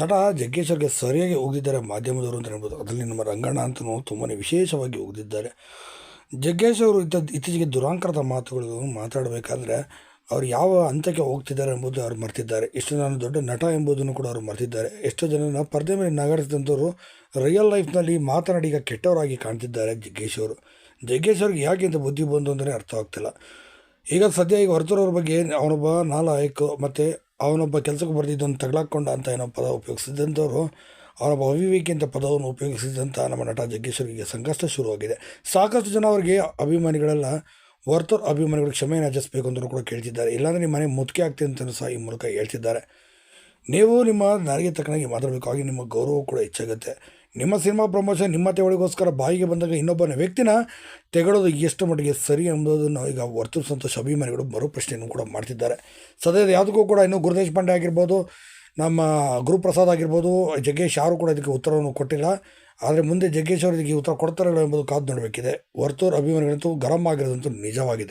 ನಟ ಜಗ್ಗೇಶ್ವರ್ಗೆ ಸರಿಯಾಗಿ ಹೋಗಿದ್ದಾರೆ ಮಾಧ್ಯಮದವರು ಅಂತ ಹೇಳ್ಬೋದು. ಅದರಲ್ಲಿ ನಮ್ಮ ರಂಗಣ್ಣ ಅಂತಲೂ ತುಂಬಾ ವಿಶೇಷವಾಗಿ ಹೋಗಿದ್ದಾರೆ. ಜಗ್ಗೇಶ್ ಅವರು ಇದ್ದ ಇತ್ತೀಚೆಗೆ ದುರಾಂಕರದ ಮಾತುಗಳು ಮಾತಾಡಬೇಕಾದ್ರೆ ಅವ್ರು ಯಾವ ಹಂತಕ್ಕೆ ಹೋಗ್ತಿದ್ದಾರೆ ಎಂಬುದು ಅವ್ರು ಮರ್ತಿದ್ದಾರೆ. ಇಷ್ಟು ನಾನು ದೊಡ್ಡ ನಟ ಎಂಬುದನ್ನು ಕೂಡ ಅವರು ಮರ್ತಿದ್ದಾರೆ. ಎಷ್ಟೋ ಜನ ಪರದೆ ಮೇಲೆ ನಗಾಡಿಸಿದಂಥವ್ರು ರಿಯಲ್ ಲೈಫ್ನಲ್ಲಿ ಮಾತನಾಡಿ ಈಗ ಕೆಟ್ಟವರಾಗಿ ಕಾಣ್ತಿದ್ದಾರೆ ಜಗ್ಗೇಶ್ ಅವರು ಜಗ್ಗೇಶ್ ಅವ್ರಿಗೆ ಯಾಕೆ ಇಂಥ ಬುದ್ಧಿ ಬಂತು ಅಂದರೆ ಅರ್ಥ ಆಗ್ತಿಲ್ಲ. ಈಗ ಸದ್ಯ ಈಗ ಹೊರತರೋರ ಬಗ್ಗೆ ಅವನೊಬ್ಬ ನಾಲಾಯಕ್ ಮತ್ತು ಅವನೊಬ್ಬ ಕೆಲಸಕ್ಕೆ ಬರೆದಿದ್ದನ್ನು ತಗಲಾಕೊಂಡ ಅಂತ ಏನೋ ಪದ ಉಪಯೋಗಿಸಿದಂಥವ್ರು ಅವರೊಬ್ಬ ಅವಿವೇಕಿ ಅಂತ ಪದವನ್ನು ಉಪಯೋಗಿಸಿದಂಥ ನಮ್ಮ ನಟ ಜಗ್ಗೇಶ್ವರಿಗೆ ಸಂಕಷ್ಟ ಶುರುವಾಗಿದೆ. ಸಾಕಷ್ಟು ಜನ ಅವರಿಗೆ ಅಭಿಮಾನಿಗಳೆಲ್ಲ ವರ್ತರ್ ಅಭಿಮಾನಿಗಳು ಕ್ಷಮೆಯನ್ನು ಆಚರಿಸಬೇಕು ಅಂತಲೂ ಕೂಡ ಕೇಳ್ತಿದ್ದಾರೆ. ಇಲ್ಲಾಂದರೆ ನಿಮ್ಮ ಮನೆ ಮುತ್ಕೆ ಆಗ್ತೀನಿ ಅಂತಲೂ ಸಹ ಈ ಮೂಲಕ ಹೇಳ್ತಿದ್ದಾರೆ. ನೀವು ನಿಮ್ಮ ನನಗೆ ತಕ್ಕನಾಗಿ ಮಾತಾಡಬೇಕು. ಹಾಗೆ ನಿಮ್ಮ ಗೌರವ ಕೂಡ ಹೆಚ್ಚಾಗುತ್ತೆ. ನಿಮ್ಮ ಸಿನಿಮಾ ಪ್ರಮೋಷನ್ ನಿಮ್ಮ ತೆವಳಿಗೋಸ್ಕರ ಬಾಯಿಗೆ ಬಂದಾಗ ಇನ್ನೊಬ್ಬನ ವ್ಯಕ್ತಿನ ತೆಗೊಳ್ಳೋದು ಎಷ್ಟು ಮಟ್ಟಿಗೆ ಸರಿ ಎಂಬುದನ್ನು ಈಗ ವರ್ತಿಸುವಂಥ ಅಭಿಮಾನಿಗಳು ಮರು ಪ್ರಶ್ನೆಯನ್ನು ಕೂಡ ಮಾಡ್ತಿದ್ದಾರೆ. ಸದ್ಯದ ಯಾವುದಕ್ಕೂ ಕೂಡ ಇನ್ನೂ ಗುರುದೇಶ್ ಪಾಂಡೆ ಆಗಿರ್ಬೋದು, ನಮ್ಮ ಗುರುಪ್ರಸಾದ್ ಆಗಿರ್ಬೋದು, ಜಗ್ಗೇಶ್ ಯಾರು ಕೂಡ ಇದಕ್ಕೆ ಉತ್ತರವನ್ನು ಕೊಟ್ಟಿಲ್ಲ. ಆದರೆ ಮುಂದೆ ಜಗ್ಗೇಶ್ ಅವರು ಇದಕ್ಕೆ ಉತ್ತರ ಕೊಡ್ತಾರಲ್ಲ ಎಂಬುದು ಕಾದು ನೋಡಬೇಕಿದೆ. ವರ್ತೂರ್ ಅಭಿಮಾನಿಗಳಂತೂ ಗರಂ ಆಗಿರೋದಂತೂ ನಿಜವಾಗಿದೆ.